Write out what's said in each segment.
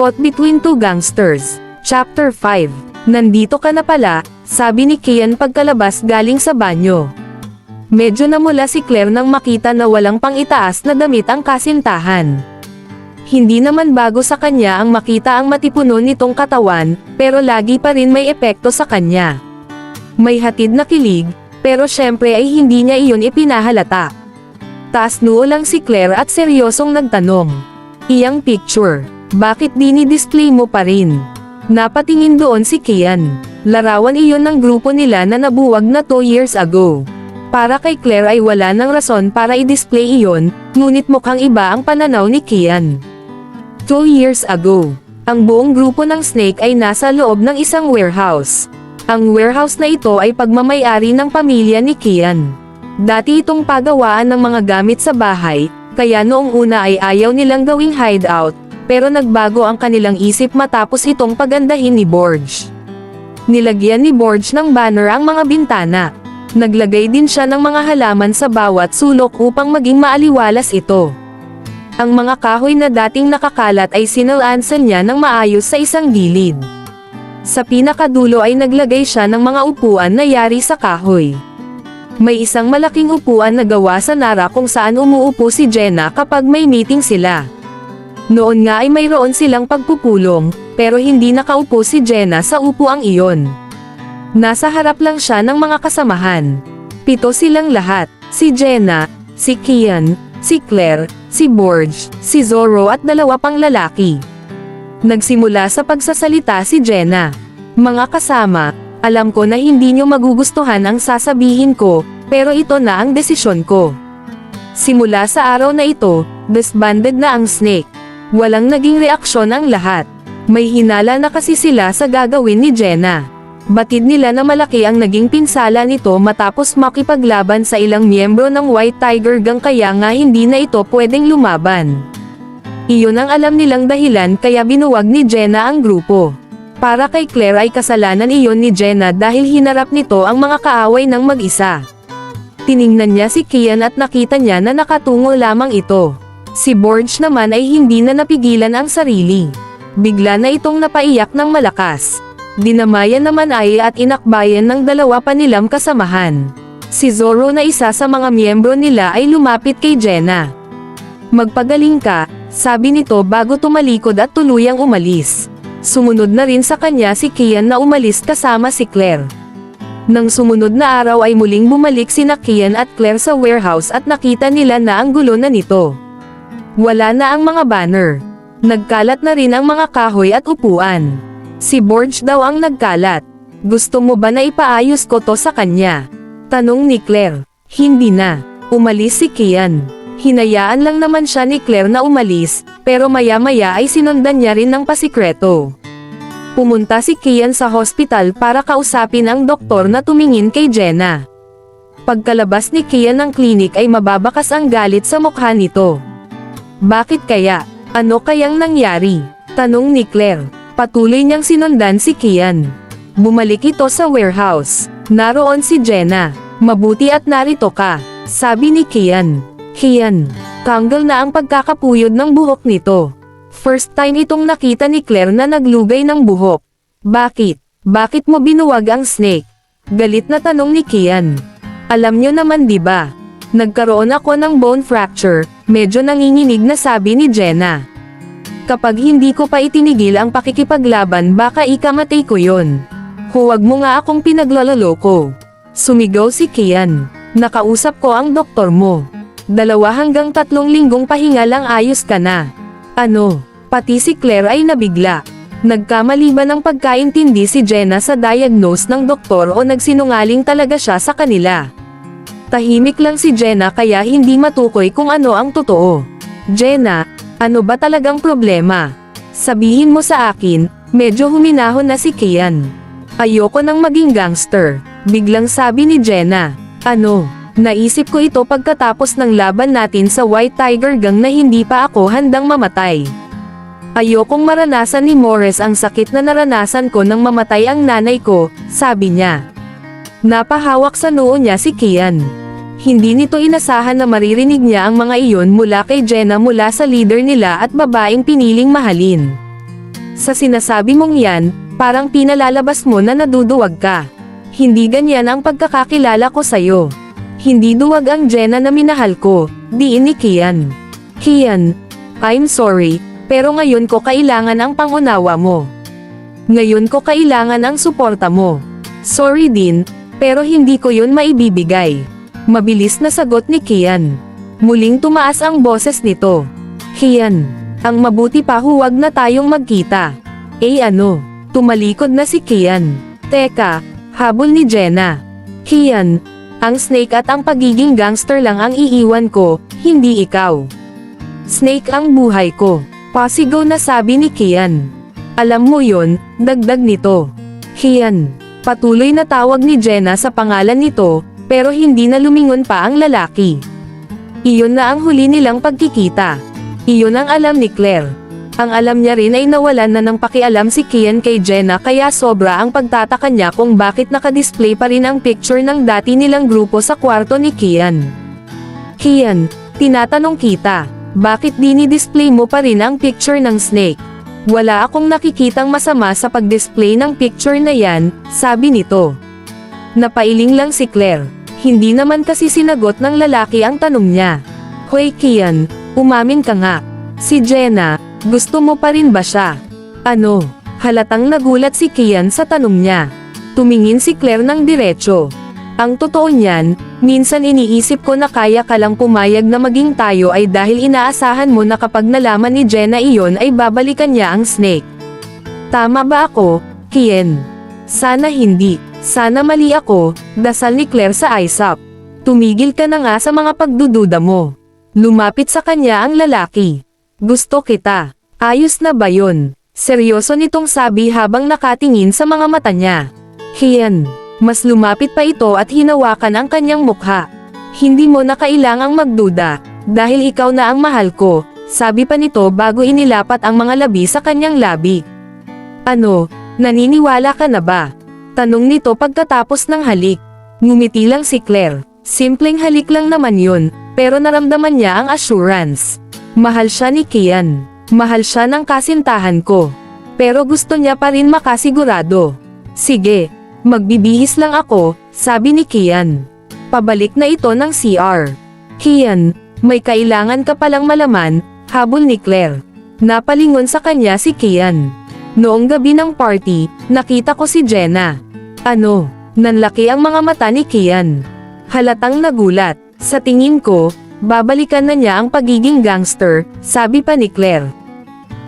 Caught Between Two Gangsters, Chapter 5. Nandito ka na pala, sabi ni Kian pagkalabas galing sa banyo. Medyo namula si Claire nang makita na walang pang-itaas na damit ang kasintahan. Hindi naman bago sa kanya ang makita ang matipuno nitong katawan, pero lagi pa rin may epekto sa kanya. May hatid na kilig, pero syempre ay hindi niya iyon ipinahalata. Taas noo lang si Claire at seryosong nagtanong. Iyang picture, bakit dini-display mo pa rin? Napatingin doon si Kian. Larawan iyon ng grupo nila na nabuwag na 2 years ago. Para kay Claire ay wala ng rason para i-display iyon, ngunit mukhang iba ang pananaw ni Kian. 2 years ago, ang buong grupo ng Snake ay nasa loob ng isang warehouse. Ang warehouse na ito ay pagmamayari ng pamilya ni Kian. Dati itong pagawaan ng mga gamit sa bahay, kaya noong una ay ayaw nilang gawing hideout, pero nagbago ang kanilang isip matapos itong pagandahin ni Borge. Nilagyan ni Borge ng banner ang mga bintana. Naglagay din siya ng mga halaman sa bawat sulok upang maging maaliwalas ito. Ang mga kahoy na dating nakakalat ay sinalansan niya ng maayos sa isang gilid. Sa pinakadulo ay naglagay siya ng mga upuan na yari sa kahoy. May isang malaking upuan na gawa sa nara kung saan umuupo si Jenna kapag may meeting sila. Noon nga ay mayroon silang pagpupulong, pero hindi nakaupo si Jenna sa upuang iyon. Nasa harap lang siya ng mga kasamahan. Pito silang lahat, si Jenna, si Kian, si Claire, si Borge, si Zorro at dalawa pang lalaki. Nagsimula sa pagsasalita si Jenna. Mga kasama, alam ko na hindi nyo magugustuhan ang sasabihin ko, pero ito na ang desisyon ko. Simula sa araw na ito, disbanded na ang snake. Walang naging reaksyon ang lahat. May hinala na kasi sila sa gagawin ni Jenna. Batid nila na malaki ang naging pinsala nito matapos makipaglaban sa ilang miyembro ng White Tiger Gang kaya nga hindi na ito pwedeng lumaban. Iyon ang alam nilang dahilan kaya binuwag ni Jenna ang grupo. Para kay Claire ay kasalanan iyon ni Jenna dahil hinarap nito ang mga kaaway ng mag-isa. Tiningnan niya si Kian at nakita niya na nakatungo lamang ito. Si Borge naman ay hindi na napigilan ang sarili. Bigla na itong napaiyak ng malakas. Dinamayan naman ay at inakbayan ng dalawa pa nilang kasamahan. Si Zorro na isa sa mga miyembro nila ay lumapit kay Jenna. Magpagaling ka, sabi nito bago tumalikod at tuluyang umalis. Sumunod na rin sa kanya si Kian na umalis kasama si Claire. Nang sumunod na araw ay muling bumalik si Kian at Claire sa warehouse at nakita nila na ang gulo na nito. Wala na ang mga banner. Nagkalat na rin ang mga kahoy at upuan. Si Borge daw ang nagkalat. Gusto mo ba na ipaayos ko to sa kanya? Tanong ni Claire. Hindi na. Umalis si Kian. Hinayaan lang naman siya ni Claire na umalis, pero maya-maya ay sinundan niya rin ng pasikreto. Pumunta si Kian sa hospital para kausapin ang doktor na tumingin kay Jenna. Pagkalabas ni Kian ng klinik ay mababakas ang galit sa mukha nito. Bakit kaya? Ano kayang nangyari? Tanong ni Claire. Patuloy niyang sinundan si Kian. Bumalik ito sa warehouse. Naroon si Jenna. Mabuti at narito ka, sabi ni Kian. Kian, tanggal na ang pagkakapuyod ng buhok nito. First time itong nakita ni Claire na naglugay ng buhok. Bakit? Bakit mo binuwag ang snake? Galit na tanong ni Kian. Alam nyo naman ba? Nagkaroon ako ng bone fracture, medyo nanginginig na sabi ni Jenna. Kapag hindi ko pa itinigil ang pakikipaglaban baka ikamatay ko yon. Huwag mo nga akong pinaglaloloko. Sumigaw si Kian. Nakausap ko ang doktor mo. Dalawa hanggang tatlong linggong pahinga lang ayos ka na. Ano? Pati si Claire ay nabigla. Nagkamali ba ng pagkaintindi si Jenna sa diagnose ng doktor o nagsinungaling talaga siya sa kanila? Tahimik lang si Jenna kaya hindi matukoy kung ano ang totoo. Jenna, ano ba talagang problema? Sabihin mo sa akin, medyo huminahon na si Kian. Ayoko nang maging gangster, biglang sabi ni Jenna. Ano, naisip ko ito pagkatapos ng laban natin sa White Tiger Gang na hindi pa ako handang mamatay. Ayokong maranasan ni Morris ang sakit na naranasan ko nang mamatay ang nanay ko, sabi niya. Napahawak sa noo niya si Kian. Hindi nito inasahan na maririnig niya ang mga iyon mula kay Jenna mula sa leader nila at babaeng piniling mahalin. Sa sinasabi mong yan, parang pinalalabas mo na naduduwag ka. Hindi ganyan ang pagkakakilala ko sa'yo. Hindi duwag ang Jenna na minahal ko, diin ni Kian. Kian, I'm sorry, pero ngayon ko kailangan ang pangunawa mo. Ngayon ko kailangan ang suporta mo. Sorry din, pero hindi ko yun maibibigay. Mabilis na sagot ni Kian. Muling tumaas ang boses nito. Kian, ang mabuti pa huwag na tayong magkita. Eh ano, tumalikod na si Kian. Teka, habol ni Jenna. Kian, ang snake at ang pagiging gangster lang ang iiwan ko, hindi ikaw. Snake ang buhay ko. Pasigaw na sabi ni Kian. Alam mo yon, dagdag nito. Kian, patuloy na tawag ni Jenna sa pangalan nito, pero hindi na lumingon pa ang lalaki. Iyon na ang huli nilang pagkikita. Iyon ang alam ni Claire. Ang alam niya rin ay nawalan na ng pakialam si Kian kay Jenna kaya sobra ang pagtataka niya kung bakit nakadisplay pa rin ang picture ng dati nilang grupo sa kwarto ni Kian. Kian, tinatanong kita, bakit dinidisplay mo pa rin ang picture ng snake? Wala akong nakikitang masama sa pag-display ng picture na yan, sabi nito. Napailing lang si Claire. Hindi naman kasi sinagot ng lalaki ang tanong niya. Hoy Kian, umamin ka nga. Si Jenna, gusto mo pa rin ba siya? Ano? Halatang nagulat si Kian sa tanong niya. Tumingin si Claire ng diretso. Ang totoo niyan, minsan iniisip ko na kaya ka lang pumayag na maging tayo ay dahil inaasahan mo na kapag nalaman ni Jenna iyon ay babalikan niya ang snake. Tama ba ako, Kien? Sana hindi. Sana mali ako, dasal ni Claire sa ISAP. Tumigil ka na nga sa mga pagdududa mo. Lumapit sa kanya ang lalaki. Gusto kita. Ayos na ba yun? Seryoso nitong sabi habang nakatingin sa mga mata niya. Kian, mas lumapit pa ito at hinawakan ang kanyang mukha. Hindi mo na kailangang magduda, dahil ikaw na ang mahal ko, sabi pa nito bago inilapat ang mga labi sa kanyang labi. Ano, naniniwala ka na ba? Tanong nito pagkatapos ng halik. Ngumiti lang si Claire. Simpleng halik lang naman yun, pero naramdaman niya ang assurance. Mahal siya ni Kian. Mahal siya ng kasintahan ko. Pero gusto niya pa rin makasigurado. Sige, magbibihis lang ako, sabi ni Kian. Pabalik na ito ng CR. Kian, may kailangan ka palang malaman, habol ni Claire. Napalingon sa kanya si Kian. Noong gabi ng party, nakita ko si Jenna. Ano, nanlaki ang mga mata ni Kian. Halatang nagulat. Sa tingin ko, babalikan na niya ang pagiging gangster, sabi pa ni Claire.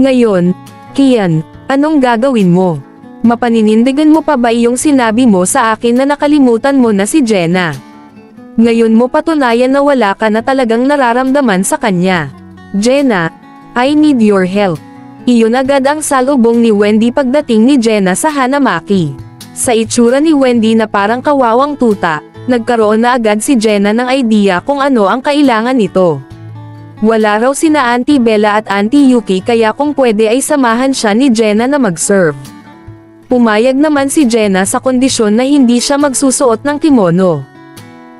Ngayon, Kian, anong gagawin mo? Mapaninindigan mo pa ba iyong sinabi mo sa akin na nakalimutan mo na si Jenna? Ngayon mo patunayan na wala ka na talagang nararamdaman sa kanya. Jenna, I need your help. Iyon agad ang salubong ni Wendy pagdating ni Jenna sa Hanamaki. Sa itsura ni Wendy na parang kawawang tuta, nagkaroon na agad si Jenna ng idea kung ano ang kailangan nito. Wala raw sina Auntie Bella at Auntie Yuki kaya kung pwede ay samahan siya ni Jenna na mag-serve. Pumayag naman si Jenna sa kondisyon na hindi siya magsusuot ng kimono.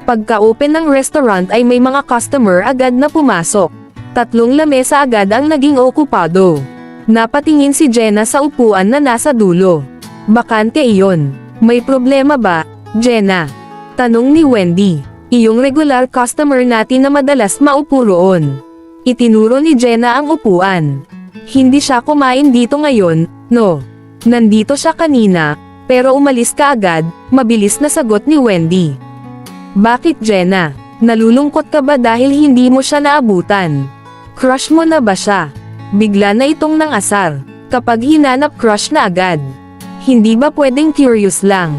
Pagka-open ng restaurant ay may mga customer agad na pumasok. Tatlong lamesa agad ang naging okupado. Napatingin si Jenna sa upuan na nasa dulo. Bakante iyon. May problema ba, Jenna? Tanong ni Wendy. Iyong regular customer natin na madalas maupo roon. Itinuro ni Jenna ang upuan. Hindi siya kumain dito ngayon, no? Nandito siya kanina, pero umalis ka agad, mabilis na sagot ni Wendy. Bakit Jenna? Nalulungkot ka ba dahil hindi mo siya naabutan? Crush mo na ba siya? Bigla na itong nangasar. Kapag hinanap crush na agad. Hindi ba pwedeng curious lang?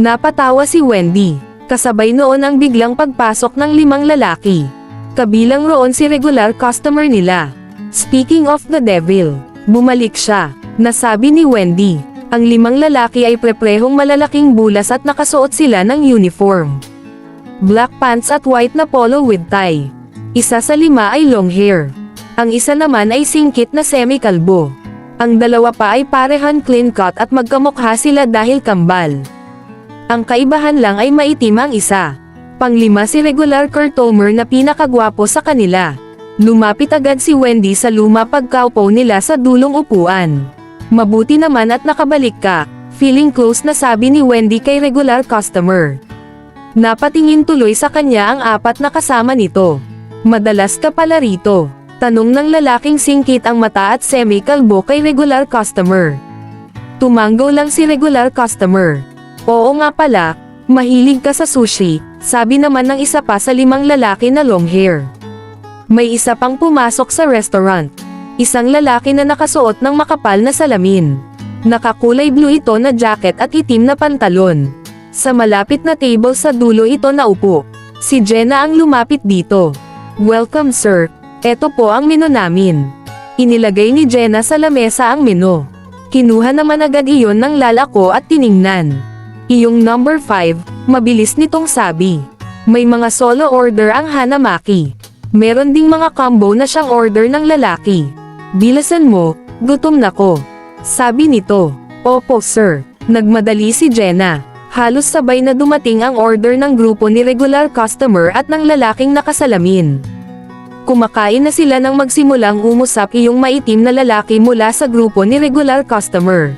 Napatawa si Wendy. Kasabay noon ang biglang pagpasok ng limang lalaki. Kabilang roon si regular customer nila. Speaking of the devil, bumalik siya. Nasabi ni Wendy. Ang limang lalaki ay preprehong malalaking bulas at nakasuot sila ng uniform. Black pants at white na polo with tie. Isa sa lima ay long hair. Ang isa naman ay singkit na semi-kalbo. Ang dalawa pa ay parehan clean cut at magkamukha sila dahil kambal. Ang kaibahan lang ay maitim ang isa. Panglima si regular Kurtomer na pinakagwapo sa kanila. Lumapit agad si Wendy sa luma pagkaupo nila sa dulong upuan. Mabuti naman at nakabalik ka, feeling close na sabi ni Wendy kay regular customer. Napatingin tuloy sa kanya ang apat na kasama nito. Madalas ka pala rito. Tanong ng lalaking singkit ang mata at semi-kalbo kay regular customer. Tumanggo lang si regular customer. Oo nga pala, mahilig ka sa sushi, sabi naman ng isa pa sa limang lalaki na long hair. May isa pang pumasok sa restaurant. Isang lalaki na nakasuot ng makapal na salamin. Nakakulay blue ito na jacket at itim na pantalon. Sa malapit na table sa dulo ito naupo. Si Jenna ang lumapit dito. Welcome sir. Ito po ang menu namin. Inilagay ni Jenna sa lamesa ang menu. Kinuha naman agad iyon ng lalako at tiningnan. Iyong number 5, mabilis nitong sabi. May mga solo order ang Hanamaki. Meron ding mga combo na siyang order ng lalaki. Bilasan mo, gutom na ko. Sabi nito. Opo sir. Nagmadali si Jenna. Halos sabay na dumating ang order ng grupo ni regular customer at ng lalaking nakasalamin. Kumakain na sila nang magsimulang umusap iyong maitim na lalaki mula sa grupo ni regular customer.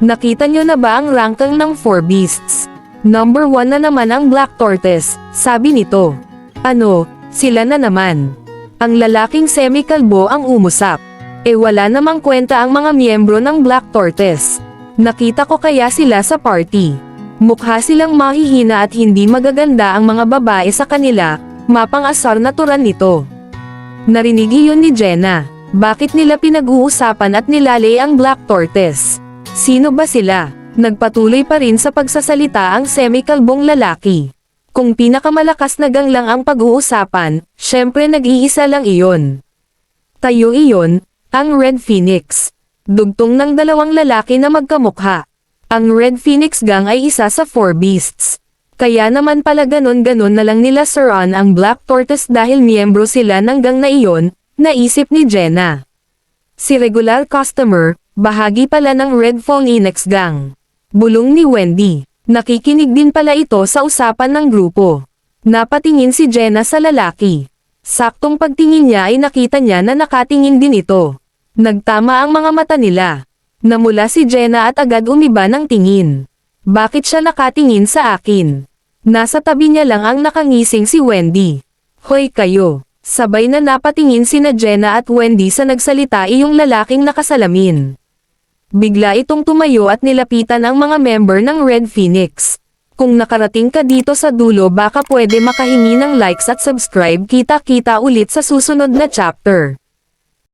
Nakita nyo na ba ang ranking ng 4 beasts? Number 1 na naman ang Black Tortoise, sabi nito. Ano, sila na naman. Ang lalaking semi-kalbo ang umusap. E wala namang kwenta ang mga miyembro ng Black Tortoise. Nakita ko kaya sila sa party. Mukha silang mahihina at hindi magaganda ang mga babae sa kanila, mapang-asar na turan nito. Narinig iyon ni Jenna. Bakit nila pinag-uusapan at nilalay ang Black Tortoise? Sino ba sila? Nagpatuloy pa rin sa pagsasalita ang semi-kalbong lalaki. Kung pinakamalakas na gang lang ang pag-uusapan, syempre nag-iisa lang iyon. Tayo iyon, ang Red Phoenix. Dugtong ng dalawang lalaki na magkamukha. Ang Red Phoenix gang ay isa sa Four Beasts. Kaya naman pala ganon-ganon na lang nila Saran ang Black Tortoise dahil miyembro sila ng gang na iyon, naisip ni Jenna. Si regular customer, bahagi pala ng Red Phoenix gang. Bulong ni Wendy. Nakikinig din pala ito sa usapan ng grupo. Napatingin si Jenna sa lalaki. Saktong pagtingin niya ay nakita niya na nakatingin din ito. Nagtama ang mga mata nila. Namula si Jenna at agad umiba ng tingin. Bakit siya nakatingin sa akin? Nasa tabi niya lang ang nakangising si Wendy. Hoy kayo. Sabay na napatingin sina Jenna at Wendy sa nagsalita iyong lalaking nakasalamin. Bigla itong tumayo at nilapitan ang mga member ng Red Phoenix. Kung nakarating ka dito sa dulo baka pwede makahingi ng likes at subscribe kita-kita ulit sa susunod na chapter.